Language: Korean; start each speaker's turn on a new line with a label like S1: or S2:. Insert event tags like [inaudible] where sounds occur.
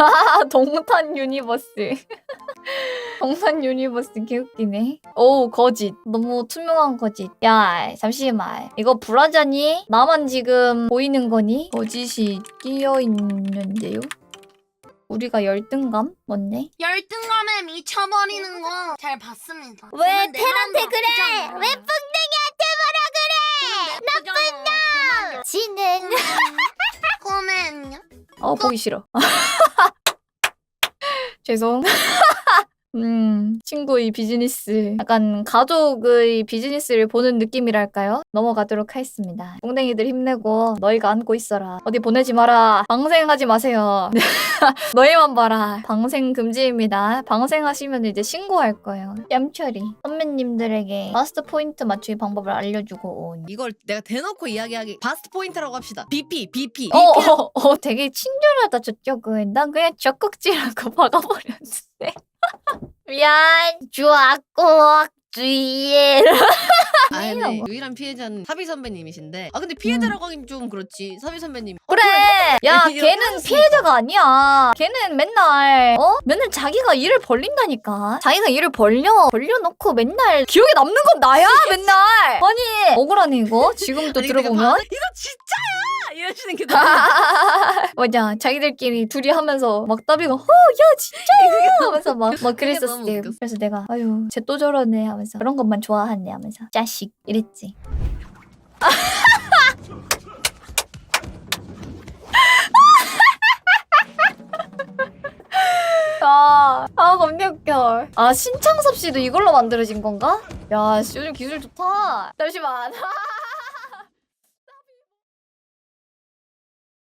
S1: 아, [laughs] 동탄 유니버스. [laughs] 동탄 유니버스 개웃기네. 오, 거짓. 너무 투명한 거짓. 야, 잠시만. 이거 불화자니? 나만 지금 보이는 거니? 거짓이 끼어 있는데요? 우리가 열등감? 맞네?
S2: 열등감에 미쳐버리는 거 잘 봤습니다.
S3: 왜
S2: 저는 내
S3: 텔한테
S2: 마음
S3: 그래?
S2: 나쁘잖아.
S3: 왜 뿡댕이한테
S2: 나쁜 놈!
S3: 지는 [laughs]
S2: 꼬맨요?
S1: 어, 보기 싫어. 这种。 음, 친구의 비즈니스. 약간 가족의 비즈니스를 보는 느낌이랄까요? 넘어가도록 하겠습니다. 뽕댕이들 힘내고 너희가 안고 있어라. 어디 보내지 마라. 방생하지 마세요. [laughs] 너희만 봐라. 방생 금지입니다. 방생하시면 이제 신고할 거예요. 얌처리. 선배님들에게 마스터 포인트 맞추기 방법을 알려주고 온.
S4: 이걸 내가 대놓고 이야기하기 바스트 포인트라고 합시다. BP, BP.
S1: 어, 어, 어, 되게 친절하다, 저쪽은. 난 그냥 적극질하고 [laughs] 박아버렸는 데. 미안, 좋았고, 주의해.
S4: 아, 근데. 유일한 피해자는 사비 선배님이신데. 아, 근데 피해자라고 하긴 좀 그렇지. 사비 선배님.
S1: 그래! 야, [laughs]
S4: 이거
S1: 걔는. 피해자가 아니야. 걔는 맨날, 어? 맨날 자기가 일을 벌린다니까. 자기가 일을 벌려. 벌려놓고 맨날 기억에 남는 건 나야, [laughs] 맨날! 아니, 억울하네, 이거. 지금 또 [laughs]
S4: 아니, 근데
S1: 들어보면.
S4: 봐, 이거 진짜야! 이러시는 게 너무.
S1: 맞아. 자기들끼리 둘이 하면서 막 따비가 어, 야, 진짜야! 하면서 막, 막 그랬었지.
S4: 웃겼어.
S1: 그래서 내가, 아유, 쟤 또 저러네 하면서 그런 것만 좋아하네 하면서 자식 이랬지. [laughs] 아, 아, 겁나 웃겨. 아, 신창섭 씨도 이걸로 만들어진 건가? 야, 씨, 요즘 기술 좋다. 잠시만. [laughs]